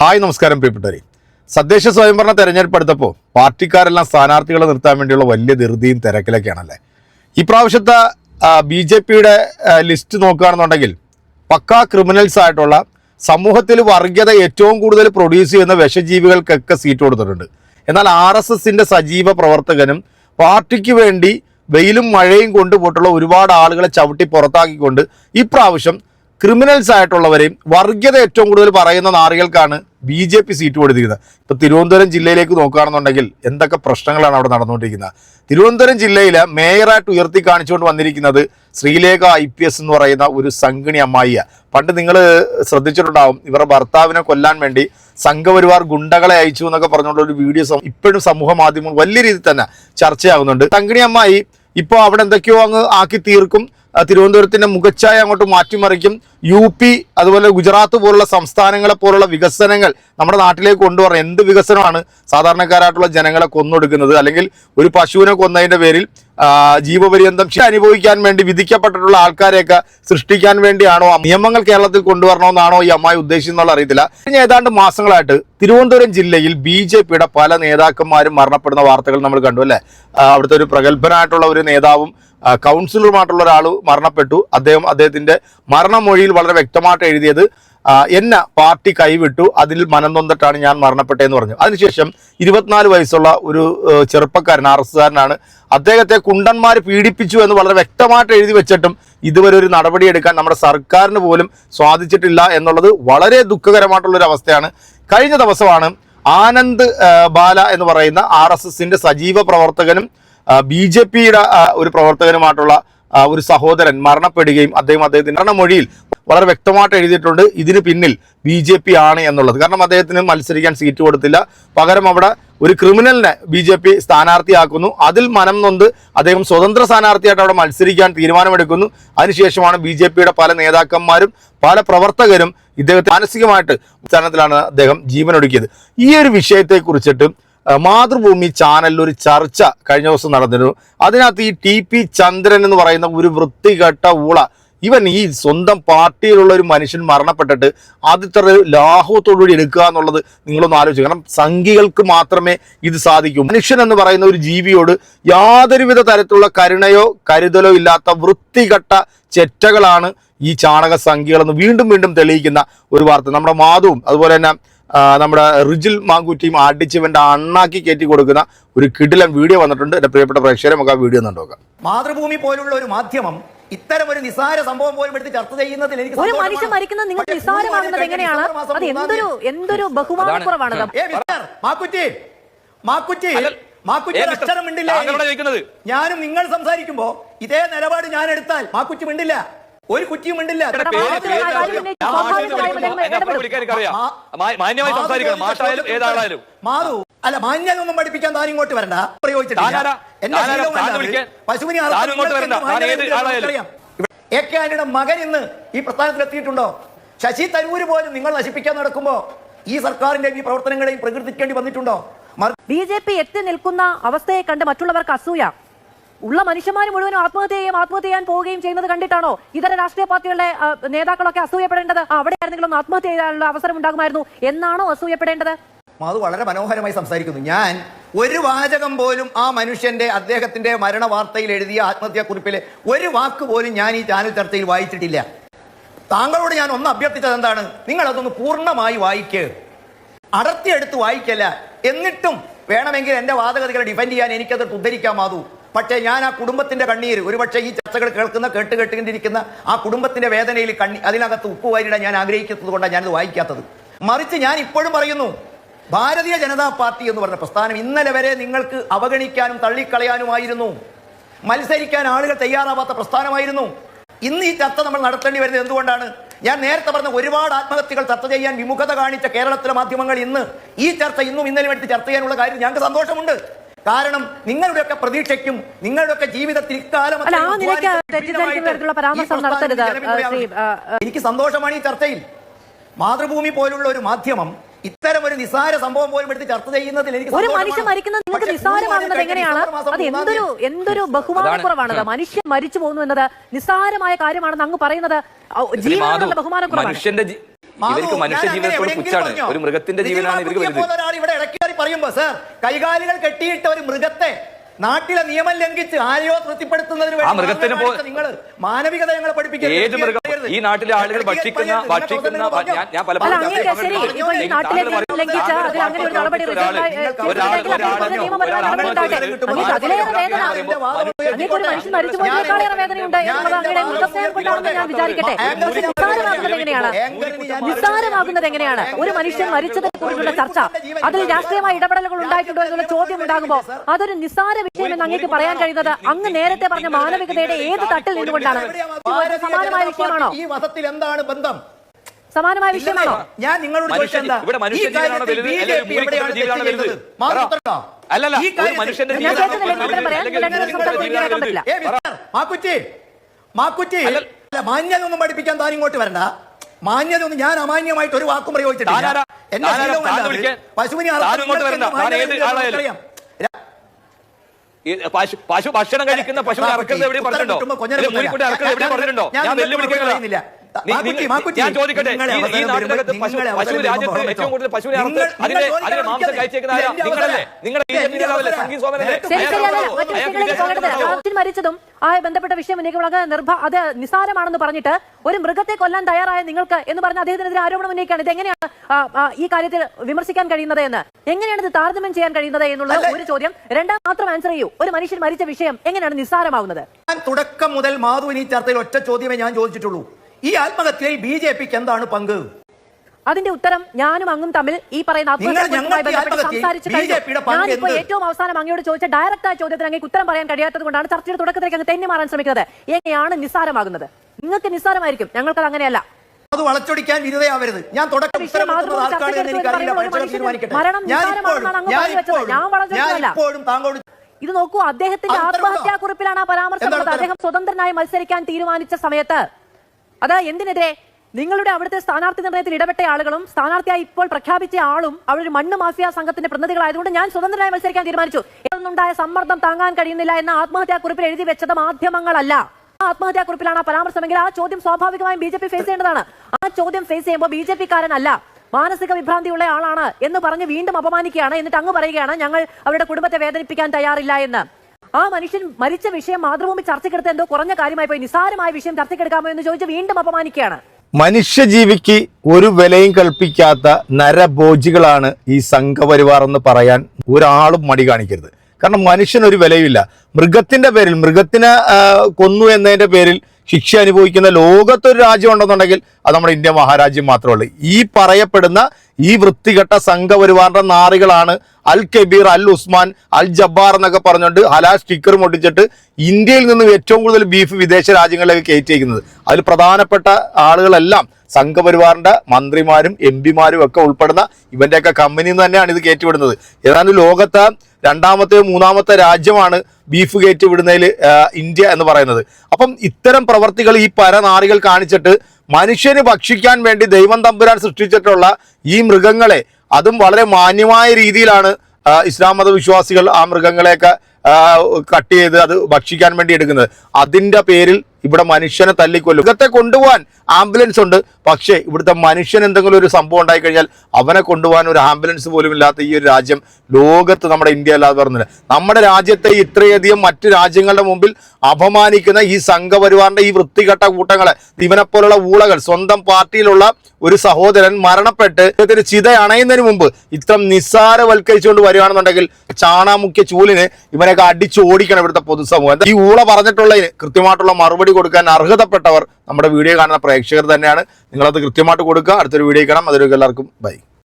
Hi നമസ്കാരം പ്രിയപ്പെട്ടവരെ. തദ്ദേശ സ്വയംഭരണ തെരഞ്ഞെടുപ്പ് എടുത്തപ്പോൾ പാർട്ടിക്കാരെല്ലാം സ്ഥാനാർത്ഥികളെ നിർത്താൻ വേണ്ടിയുള്ള വലിയ ധൃതിയും തിരക്കിലൊക്കെയാണല്ലേ? ഈ പ്രാവശ്യത്തെ ബി ജെ പിയുടെ ലിസ്റ്റ് നോക്കുകയാണെന്നുണ്ടെങ്കിൽ പക്കാ ക്രിമിനൽസ് ആയിട്ടുള്ള സമൂഹത്തിൽ വർഗീയത ഏറ്റവും കൂടുതൽ പ്രൊഡ്യൂസ് ചെയ്യുന്ന വിഷജീവികൾക്കൊക്കെ സീറ്റ് കൊടുത്തിട്ടുണ്ട്. എന്നാൽ ആർ എസ് എസിന്റെ സജീവ പ്രവർത്തകനും പാർട്ടിക്ക് വേണ്ടി വെയിലും മഴയും കൊണ്ടുപോയിട്ടുള്ള ഒരുപാട് ആളുകളെ ചവിട്ടി പുറത്താക്കിക്കൊണ്ട് ഇപ്രാവശ്യം ക്രിമിനൽസ് ആയിട്ടുള്ളവരെയും വർഗീയത ഏറ്റവും കൂടുതൽ പറയുന്ന നാറികൾക്കാണ് ബി ജെ പി സീറ്റ് കൊടുത്തിരിക്കുന്നത്. ഇപ്പൊ തിരുവനന്തപുരം ജില്ലയിലേക്ക് നോക്കുകയാണെന്നുണ്ടെങ്കിൽ എന്തൊക്കെ പ്രശ്നങ്ങളാണ് അവിടെ നടന്നുകൊണ്ടിരിക്കുന്നത്? തിരുവനന്തപുരം ജില്ലയിലെ മേയറായിട്ട് ഉയർത്തി കാണിച്ചുകൊണ്ട് വന്നിരിക്കുന്നത് ശ്രീലേഖ ഐ പി എസ് എന്ന് പറയുന്ന ഒരു സംഘിണി അമ്മായിയ. പണ്ട് നിങ്ങൾ ശ്രദ്ധിച്ചിട്ടുണ്ടാവും ഇവരുടെ ഭർത്താവിനെ കൊല്ലാൻ വേണ്ടി സംഘപരിവാർ ഗുണ്ടകളെ അയച്ചു എന്നൊക്കെ പറഞ്ഞുകൊണ്ട് ഒരു വീഡിയോ ഇപ്പോഴും സമൂഹ മാധ്യമങ്ങൾ വലിയ രീതിയിൽ തന്നെ ചർച്ചയാകുന്നുണ്ട്. സംഘിണി അമ്മായി ഇപ്പോൾ അവിടെ എന്തൊക്കെയോ അങ്ങ് ആക്കി തീർക്കും. തിരുവനന്തപുരത്തിന്റെ മുഖച്ഛായ അങ്ങോട്ട് മാറ്റിമറിക്കും. യു പി അതുപോലെ ഗുജറാത്ത് പോലുള്ള സംസ്ഥാനങ്ങളെ പോലുള്ള വികസനങ്ങൾ നമ്മുടെ നാട്ടിലേക്ക് കൊണ്ടുവരണം. എന്ത് വികസനമാണ് സാധാരണക്കാരായിട്ടുള്ള ജനങ്ങളെ കൊന്നൊടുക്കുന്നത്? അല്ലെങ്കിൽ ഒരു പശുവിനെ കൊന്നതിന്റെ പേരിൽ ജീവപര്യന്തം ശിക്ഷ അനുഭവിക്കാൻ വേണ്ടി വിധിക്കപ്പെട്ടിട്ടുള്ള ആൾക്കാരെയൊക്കെ സൃഷ്ടിക്കാൻ വേണ്ടിയാണോ? നിയമങ്ങൾ കേരളത്തിൽ കൊണ്ടുവരണമെന്നാണോ ഈ അമ്മായി ഉദ്ദേശിച്ചെന്നുള്ള അറിയത്തില്ല. കഴിഞ്ഞ ഏതാണ്ട് മാസങ്ങളായിട്ട് തിരുവനന്തപുരം ജില്ലയിൽ ബി ജെ പിയുടെ പല നേതാക്കന്മാരും മരണപ്പെടുന്ന വാർത്തകൾ നമ്മൾ കണ്ടു അല്ലേ? അവിടുത്തെ ഒരു പ്രഗത്ഭനായിട്ടുള്ള ഒരു നേതാവും കൗൺസിലറുമായിട്ടുള്ള ഒരാൾ മരണപ്പെട്ടു. അദ്ദേഹം അദ്ദേഹത്തിന്റെ മരണമൊഴിയിൽ വളരെ വ്യക്തമായിട്ട് എഴുതിയത് എന്നെ പാർട്ടി കൈവിട്ടു. അതിൽ മനം നൊന്നിട്ടാണ് ഞാൻ മരണപ്പെട്ടതെന്ന് പറഞ്ഞു. അതിനുശേഷം ഇരുപത്തിനാല് വയസ്സുള്ള ഒരു ചെറുപ്പക്കാരൻ ആർ എസ്സുകാരനാണ് അദ്ദേഹത്തെ കുണ്ടന്മാർ പീഡിപ്പിച്ചു എന്ന് വളരെ വ്യക്തമായിട്ട് എഴുതി വെച്ചിട്ടും ഇതുവരെ ഒരു നടപടിയെടുക്കാൻ നമ്മുടെ സർക്കാരിന് പോലും സ്വാധിച്ചിട്ടില്ല എന്നുള്ളത് വളരെ ദുഃഖകരമായിട്ടുള്ള ഒരു അവസ്ഥയാണ്. കഴിഞ്ഞ ദിവസമാണ് ആനന്ദ് ബാല എന്ന് പറയുന്ന ആർ എസ് എസിന്റെ സജീവ പ്രവർത്തകനും ബി ജെ പിയുടെ ഒരു പ്രവർത്തകനുമായിട്ടുള്ള ഒരു സഹോദരൻ മരണപ്പെടുകയും അദ്ദേഹം അദ്ദേഹത്തിന്റെ മരണമൊഴിയിൽ വളരെ വ്യക്തമായിട്ട് എഴുതിയിട്ടുണ്ട്. ഇതിന് പിന്നിൽ ബി ജെ പി ആണ് എന്നുള്ളത്. കാരണം അദ്ദേഹത്തിന് മത്സരിക്കാൻ സീറ്റ് കൊടുത്തില്ല. പകരം അവിടെ ഒരു ക്രിമിനലിനെ ബി ജെ പി സ്ഥാനാർത്ഥിയാക്കുന്നു. അതിൽ മനം നൊന്ത് അദ്ദേഹം സ്വതന്ത്ര സ്ഥാനാർത്ഥിയായിട്ട് അവിടെ മത്സരിക്കാൻ തീരുമാനമെടുക്കുന്നു. അതിനുശേഷമാണ് ബി ജെ പിയുടെ പല നേതാക്കന്മാരും പല പ്രവർത്തകരും ഇദ്ദേഹത്തെ മാനസികമായിട്ട് സ്ഥാനത്തിലാണ് അദ്ദേഹം ജീവനൊടുക്കിയത്. ഈ ഒരു വിഷയത്തെ കുറിച്ചിട്ട് മാതൃഭൂമി ചാനലിൽ ഒരു ചർച്ച കഴിഞ്ഞ ദിവസം നടന്നിരുന്നു. അതിനകത്ത് ഈ ടി പി ചന്ദ്രൻ എന്ന് പറയുന്ന ഒരു വൃത്തികെട്ട ഊള ഇവൻ ഈ സ്വന്തം പാർട്ടിയിലുള്ള ഒരു മനുഷ്യൻ മരണപ്പെട്ടിട്ട് ആദ്യത്തെ ലാഘവത്തോടുകൂടി എടുക്കുക എന്നുള്ളത് നിങ്ങളൊന്ന് ആലോചിക്കുക കാരണം സംഘികൾക്ക് മാത്രമേ ഇത് സാധിക്കൂ. മനുഷ്യൻ എന്ന് പറയുന്ന ഒരു ജീവിയോട് യാതൊരുവിധ തരത്തിലുള്ള കരുണയോ കരുതലോ ഇല്ലാത്ത വൃത്തികെട്ട ചെറ്റകളാണ് ഈ ചാണക സംഖ്യകളെന്ന് വീണ്ടും വീണ്ടും തെളിയിക്കുന്ന ഒരു വാർത്ത. നമ്മുടെ മാധവും അതുപോലെ തന്നെ നമ്മുടെ റിജിൽ മാങ്കുറ്റിയും അടിച്ചവന്റെ അണ്ണാക്കി കയറ്റി കൊടുക്കുന്ന ഒരു കിടിലൻ വീഡിയോ വന്നിട്ടുണ്ട്. എന്റെ പ്രിയപ്പെട്ട പ്രേക്ഷകരെ നമുക്ക് ആ വീഡിയോ നോക്കാം മാതൃഭൂമി പോലുള്ള ഒരു മാധ്യമം ഇത്തരം ഒരു നിസാര സംഭവം പോലും എടുത്ത് ചർച്ച ചെയ്യുന്നതിൽ എനിക്ക് ഒരു മനുഷ്യൻ മരിക്കുന്നത് നിങ്ങൾ നിസ്സാരമാകുന്നത് എങ്ങനെയാണ്? അത് എന്തൊരു എന്തൊരു മിസ്റ്റർ മാക്കുറ്റി. മാക്കുറ്റി. മാക്കുറ്റി അക്ഷരം മിണ്ടില്ല? ഞാനും നിങ്ങൾ സംസാരിക്കുമ്പോ ഇതേ നിലപാട് ഞാൻ എടുത്താൽ മാക്കുറ്റി മിണ്ടില്ല. ഒരു കുറ്റിയും മിണ്ടില്ല മാന്യമായി സംസാരിക്കണം മാഷായാലും ഏതാളായാലും മാധു അല്ല മാന്യതൊന്നും പഠിപ്പിക്കാൻ താൻ ഇങ്ങോട്ട് വരണ്ട പ്രയോഗിച്ചിട്ടില്ല? എന്റെ? പശുവിനെ. എ കെ ആന്റണിയുടെ മകൻ ഇന്ന് ഈ പ്രസ്ഥാനത്തിൽ എത്തിയിട്ടുണ്ടോ ശശി തരൂര് പോലും നിങ്ങൾ നശിപ്പിക്കാൻ നടക്കുമ്പോ ഈ സർക്കാരിന്റെ ഈ പ്രവർത്തനങ്ങളെയും പ്രകീർത്തിക്കേണ്ടി വന്നിട്ടുണ്ടോ മറി- ബി ജെ പി എത്തി നിൽക്കുന്ന അവസ്ഥയെ കണ്ട് മറ്റുള്ളവർക്ക് അസൂയ ഉള്ള മനുഷ്യന്മാർ മുഴുവനും ആത്മഹത്യ ചെയ്യുകയും ആത്മഹത്യ ചെയ്യാൻ പോവുകയും ചെയ്യുന്നത് കണ്ടിട്ടാണോ? ഇതര രാഷ്ട്രീയ പാർട്ടികളുടെ നേതാക്കളൊക്കെ അസൂയപ്പെടേണ്ടത് അവിടെ ആയിരുന്നെങ്കിലും ആത്മഹത്യ ചെയ്യാനുള്ള അവസരം ഉണ്ടാകുമായിരുന്നു എന്നാണോ അസൂയപ്പെടേണ്ടത്? അത് വളരെ മനോഹരമായി സംസാരിക്കുന്നു. ഞാൻ ഒരു വാചകം പോലും ആ മനുഷ്യന്റെ അദ്ദേഹത്തിന്റെ മരണ വാർത്തയിൽ എഴുതിയ ആത്മഹത്യാക്കുറിപ്പിലെ ഒരു വാക്ക് പോലും ഞാൻ ഈ ചാനൽ ചർച്ചയിൽ വായിച്ചിട്ടില്ല. താങ്കളോട് ഞാൻ ഒന്ന് അഭ്യർത്ഥിച്ചത് എന്താണ്? നിങ്ങൾ അതൊന്ന് പൂർണമായി വായിക്ക്. അടർത്തിയെടുത്ത് വായിക്കല്ല. എന്നിട്ടും വേണമെങ്കിൽ എന്റെ വാദഗതികളെ ഡിഫെൻഡ് ചെയ്യാൻ എനിക്കത് ഉദ്ധരിക്കാൻ മാതു പക്ഷേ ഞാൻ ആ കുടുംബത്തിന്റെ കണ്ണീര് ഒരുപക്ഷെ ഈ ചർച്ചകൾ കേൾക്കുന്ന കേട്ട് കേട്ടുകൊണ്ടിരിക്കുന്ന ആ കുടുംബത്തിന്റെ വേദനയിൽ കണ്ണി അതിനകത്ത് ഉപ്പ് വാരിടാൻ ഞാൻ ആഗ്രഹിക്കുന്നത് കൊണ്ടാണ് ഞാനത് വായിക്കാത്തത്. മറിച്ച് ഞാൻ ഇപ്പോഴും പറയുന്നു ഭാരതീയ ജനതാ പാർട്ടി എന്ന് പറഞ്ഞ പ്രസ്ഥാനം ഇന്നലെ വരെ നിങ്ങൾക്ക് അവഗണിക്കാനും തള്ളിക്കളയാനുമായിരുന്നു. മത്സരിക്കാൻ ആളുകൾ തയ്യാറാവാത്ത പ്രസ്ഥാനമായിരുന്നു. ഇന്ന് ഈ ചർച്ച നമ്മൾ നടത്തേണ്ടി വരുന്നത് എന്തുകൊണ്ടാണ്? ഞാൻ നേരത്തെ പറഞ്ഞ ഒരുപാട് ആത്മഹത്യകൾ ചർച്ച ചെയ്യാൻ വിമുഖത കാണിച്ച കേരളത്തിലെ മാധ്യമങ്ങൾ ഇന്ന് ഈ ചർച്ച ഇന്നും ഇന്നലെയും എടുത്ത് ചർച്ച ചെയ്യാനുള്ള കാര്യം ഞങ്ങൾക്ക് സന്തോഷമുണ്ട്. കാരണം നിങ്ങളുടെയൊക്കെ പ്രതീക്ഷയ്ക്കും നിങ്ങളുടെയൊക്കെ ജീവിതത്തിൽ ഇക്കാലം എനിക്ക് സന്തോഷമാണ് ഈ ചർച്ചയിൽ. മാതൃഭൂമി പോലുള്ള ഒരു മാധ്യമം ഇത്തരം ഒരു നിസാര സംഭവം പോലും എടുത്ത് ചർച്ച ചെയ്യുന്നതിൽ എനിക്ക് ഒരു മനുഷ്യൻ മരിക്കുന്നത് നിങ്ങൾക്ക് പക്ഷേ നിസ്സാരമാകുന്നത് എങ്ങനെയാണ്? അത് എന്തൊരു എന്തൊരു ബഹുമാനക്കുറവാണത് മനുഷ്യൻ മരിച്ചു പോകുന്നു എന്നത് നിസ്സാരമായ കാര്യമാണെന്ന് അങ്ങ് പറയുന്നത് ജീവനുള്ള ബഹുമാനക്കുറവാണ്. ഇവർക്ക് മനുഷ്യ ജീവിതത്തോട് പുച്ഛാണ്. ഒരു മൃഗത്തിന്റെ ജീവനാണ് ഇവർക്ക് വലുത് ഇവിടെ പറയുമ്പോ സാർ കൈകാലുകൾ കെട്ടിയിട്ട ഒരു മൃഗത്തെ നാട്ടിലെ നിയമം ലംഘിച്ച് ആരെയോ തൃപ്തിപ്പെടുത്തുന്നതിന് ആ മൃഗത്തിന് നിങ്ങൾ മാനവികത ഞങ്ങളെ പഠിപ്പിക്കുക ഏത് മൃഗം. ഈ നാട്ടിലെ ആളുകൾ ഭക്ഷിക്കുന്ന ഭക്ഷിക്കുന്ന? ഞാൻ പലപ്പോഴും നിസ്സാരമാകുന്നത് എങ്ങനെയാണ്? ഒരു മനുഷ്യൻ മരിച്ചതിനെ കുറിച്ചുള്ള ചർച്ച. അതിൽ രാഷ്ട്രീയമായ ഇടപെടലുകൾ ഉണ്ടായിട്ടുണ്ടോ എന്നുള്ള ചോദ്യം ഉണ്ടാകുമ്പോൾ അതൊരു നിസ്സാര വിഷയം എന്ന് അങ്ങേക്ക് പറയാൻ കഴിയുന്നത് അങ്ങ് നേരത്തെ പറഞ്ഞ മാനവികതയുടെ ഏത് തട്ടിൽ നിന്നുകൊണ്ടാണ് സമാനമായ വിഷയമാണോ ഈ വധത്തിൽ എന്താണ് ബന്ധം? സമാനമായ വിഷയമാണോ? ഞാൻ നിങ്ങളോട് ചോദിച്ചത് എന്താ? ഈ കാര്യത്തിൽ എവിടെയാണ് തെറ്റ് ചെയ്തത്? അല്ലല്ല, ഈ കാര്യത്തിൽ മാക്കുറ്റി മാക്കുറ്റി. മാന്യത ഒന്നും പഠിപ്പിക്കാൻ താൻ ഇങ്ങോട്ട് വരണ്ട. മാന്യത ഒന്നും ഞാൻ അമാന്യമായിട്ട് ഒരു വാക്കും പ്രയോഗിച്ചിട്ടില്ല? എന്റെ? ശീലവും? പശുവിനെ താൻ പശു പശു ഭക്ഷണം കഴിക്കുന്ന പശു അറക്കുന്നത് എവിടെ പറഞ്ഞിട്ടുണ്ടോ? പറഞ്ഞിട്ടുണ്ടോ? ഞാൻ വെല്ലുവിളിക്കുന്നില്ല ഞാൻ ചോദിക്കട്ടെ ഈ- ഈ നാട്ടിനകത്ത് പശു പശു രാജ്യത്ത് ഏറ്റവും കൂടുതൽ പശുവിനെ മാംസം കഴിച്ചേക്കുന്ന നിങ്ങളല്ലേ? നിങ്ങളുടെ മരിച്ചതും ആ ബന്ധപ്പെട്ട വിഷയം ഉന്നയിക്കുമ്പോൾ നിർഭ അത് നിസ്സാരമാണെന്ന് പറഞ്ഞിട്ട് ഒരു മൃഗത്തെ കൊല്ലാൻ തയ്യാറായ നിങ്ങൾക്ക് എന്ന് പറഞ്ഞ അദ്ദേഹത്തിനെതിരെ ആരോപണം ഉന്നയിക്കുകയാണ്. ഇത് എങ്ങനെയാണ് ഈ കാര്യത്തിൽ വിമർശിക്കാൻ കഴിയുന്നത് എന്ന്? എങ്ങനെയാണ് ഇത് താരതമ്യം ചെയ്യാൻ കഴിയുന്നത് എന്നുള്ള ഒരു ചോദ്യം. രണ്ടാം മാത്രം ആൻസർ ചെയ്യൂ. ഒരു മനുഷ്യൻ മരിച്ച വിഷയം എങ്ങനെയാണ് നിസ്സാരമാകുന്നത് ഞാൻ തുടക്കം മുതൽ മാധുവിന് ഈ ചർച്ചയിൽ ഒറ്റ ചോദ്യമേ ഞാൻ ചോദിച്ചിട്ടുള്ളൂ. ഈ ആത്മഹത്യയിൽ ബി ജെ പിക്ക് എന്താണ് പങ്ക്? അതിന്റെ ഉത്തരം ഞാനും അങ്ങും തമ്മിൽ ഈ പറയുന്ന സംസാരിച്ചു ഞാനിപ്പോ ഏറ്റവും അവസാനം അങ്ങയോട് ചോദിച്ച ഡയറക്റ്റ് ആ ചോദ്യത്തിന് അങ്ങേക്ക് ഉത്തരം പറയാൻ കഴിയാത്തത് കൊണ്ടാണ് ചർച്ചയുടെ തുടക്കത്തിലേക്ക് അങ്ങ് തെന്നി മാറാൻ ശ്രമിക്കുന്നത്. എങ്ങനെയാണ് നിസ്സാരമാകുന്നത്? നിങ്ങൾക്ക് നിസ്സാരമായിരിക്കും. ഞങ്ങൾക്ക് അങ്ങനെയല്ല. അത് വളച്ചൊടിക്കാൻ വിരുദ്ധയാവരുത് ഞാൻ തുടക്കം ഇപ്പോഴും- താങ്കളോട് ഇത് നോക്കൂ അദ്ദേഹത്തിന്റെ ആത്മഹത്യാ കുറിപ്പിലാണ് ആ പരാമർശം അദ്ദേഹം സ്വതന്ത്രനായി മത്സരിക്കാൻ തീരുമാനിച്ച സമയത്ത് അത് എന്തിനെതിരെ? നിങ്ങളുടെ അവിടുത്തെ സ്ഥാനാർത്ഥി നിർണയത്തിൽ ഇടപെട്ട ആളുകളും സ്ഥാനാർത്ഥിയായി ഇപ്പോൾ പ്രഖ്യാപിച്ച ആളും അവരൊരു മണ്ണ് മാഫിയ സംഘത്തിന്റെ പ്രതിനിധികളായതുകൊണ്ട് ഞാൻ സ്വതന്ത്രമായി മത്സരിക്കാൻ തീരുമാനിച്ചു. എന്നുണ്ടായ സമ്മർദ്ദം താങ്ങാൻ കഴിയുന്നില്ല എന്ന ആത്മഹത്യാ കുറിപ്പിൽ എഴുതി വെച്ചത് മാധ്യമങ്ങളല്ല. ആത്മഹത്യാ കുറിപ്പിലാണ് പരാമർശമെങ്കിൽ ആ ചോദ്യം സ്വാഭാവികമായും ബി ജെ പി ഫേസ് ചെയ്യേണ്ടതാണ്. ആ ചോദ്യം ഫേസ് ചെയ്യുമ്പോൾ ബി ജെ പിക്കാരനല്ല മാനസിക വിഭ്രാന്തിയുള്ള ആളാണ് എന്ന് പറഞ്ഞ് വീണ്ടും അപമാനിക്കുകയാണ്. എന്നിട്ട് അങ്ങ് പറയുകയാണ് ഞങ്ങൾ അവരുടെ കുടുംബത്തെ വേദനിപ്പിക്കാൻ തയ്യാറില്ല എന്ന്. ആ മനുഷ്യൻ മരിച്ച വിഷയം മാതൃഭൂമി ചർച്ചയ്ക്കെടുത്ത എന്തോ കുറഞ്ഞ കാര്യമായി പോയി. നിസാരമായ വിഷയം ചർച്ചയ്ക്കെടുക്കാമോ എന്ന് ചോദിച്ച് വീണ്ടും അപമാനിക്കുകയാണ്. മനുഷ്യജീവിക്ക് ഒരു വിലയും കൽപ്പിക്കാത്ത നരഭോജികളാണ് ഈ സംഘപരിവാർ എന്ന് പറയാൻ ഒരാളും മടി കാണിക്കരുത്. കാരണം മനുഷ്യനൊരു വിലയുമില്ല. മൃഗത്തിന്റെ പേരിൽ മൃഗത്തിനെ കൊന്നു എന്നതിന്റെ പേരിൽ ശിക്ഷ അനുഭവിക്കുന്ന ലോകത്തൊരു രാജ്യം ഉണ്ടെന്നുണ്ടെങ്കിൽ അത് നമ്മുടെ ഇന്ത്യ മഹാരാജ്യം മാത്രമേ ഉള്ളൂ. ഈ പറയപ്പെടുന്ന ഈ വൃത്തികെട്ട സംഘപരിവാറിന്റെ നാറികളാണ് അൽ കബീർ അൽ ഉസ്മാൻ അൽ ജബ്ബാർ എന്നൊക്കെ പറഞ്ഞുകൊണ്ട് ഹലാ സ്റ്റിക്കർ ഒട്ടിച്ചിട്ട് ഇന്ത്യയിൽ നിന്നും ഏറ്റവും കൂടുതൽ ബീഫ് വിദേശ രാജ്യങ്ങളിലേക്ക് കയറ്റിയിരിക്കുന്നത്. അതിൽ പ്രധാനപ്പെട്ട ആളുകളെല്ലാം സംഘപരിവാറിന്റെ മന്ത്രിമാരും എം പിമാരും ഒക്കെ ഉൾപ്പെടുന്ന ഇവന്റെയൊക്കെ കമ്പനിയിൽ നിന്ന് തന്നെയാണ് ഇത് കയറ്റിവിടുന്നത്. ഏതാണ്ട് ലോകത്തെ രണ്ടാമത്തെ മൂന്നാമത്തെ രാജ്യമാണ് ബീഫ് ഗേറ്റ് വിടുന്നതിൽ ഇന്ത്യ എന്ന് പറയുന്നത്. അപ്പം ഇത്തരം പ്രവർത്തികൾ ഈ പരനാറികൾ കാണിച്ചിട്ട് മനുഷ്യന് ഭക്ഷിക്കാൻ വേണ്ടി ദൈവം തമ്പുരാൻ സൃഷ്ടിച്ചിട്ടുള്ള ഈ മൃഗങ്ങളെ അതും വളരെ മാന്യമായ രീതിയിലാണ് ഇസ്ലാം മത വിശ്വാസികൾ ആ മൃഗങ്ങളെയൊക്കെ കട്ട് ചെയ്ത് അത് ഭക്ഷിക്കാൻ വേണ്ടി എടുക്കുന്നത്. അതിന്റെ പേരിൽ ഇവിടെ മനുഷ്യനെ തല്ലിക്കൊല്ലും. ഇതൊക്കെ കൊണ്ടുപോകാൻ ആംബുലൻസ് ഉണ്ട്. പക്ഷേ ഇവിടുത്തെ മനുഷ്യൻ എന്തെങ്കിലും ഒരു സംഭവം ഉണ്ടായി കഴിഞ്ഞാൽ അവനെ കൊണ്ടുപോകാൻ ഒരു ആംബുലൻസ് പോലും ഇല്ലാത്ത ഈ ഒരു രാജ്യം ലോകത്ത് നമ്മുടെ ഇന്ത്യ അല്ലാതെ പറഞ്ഞില്ല നമ്മുടെ രാജ്യത്തെ ഇത്രയധികം മറ്റു രാജ്യങ്ങളുടെ മുമ്പിൽ അപമാനിക്കുന്ന ഈ സംഘപരിവാറിന്റെ ഈ വൃത്തികെട്ട കൂട്ടങ്ങളെ ഇവനെപ്പോലുള്ള ഊളകൾ സ്വന്തം പാർട്ടിയിലുള്ള ഒരു സഹോദരൻ മരണപ്പെട്ട് ഇദ്ദേഹത്തിന് ചിത അണയുന്നതിന് മുമ്പ് ഇത്രം നിസ്സാരവൽക്കരിച്ചുകൊണ്ട് വരികയാണെന്നുണ്ടെങ്കിൽ ചാണാമുഖ്യ ചൂലിന് ഇവനൊക്കെ അടിച്ചു ഓടിക്കണം ഇവിടുത്തെ പൊതുസമൂഹം. ഈ ഊള പറഞ്ഞിട്ടുള്ളതിന് കൃത്യമായിട്ടുള്ള മറുപടി കൊടുക്കാൻ അർഹതപ്പെട്ടവർ നമ്മുടെ വീഡിയോ കാണുന്ന പ്രേക്ഷകർ തന്നെയാണ്. നിങ്ങളത് കൃത്യമായിട്ട് കൊടുക്കുക. അടുത്തൊരു വീഡിയോ കാണാം. അതൊരു എല്ലാവർക്കും ബൈ.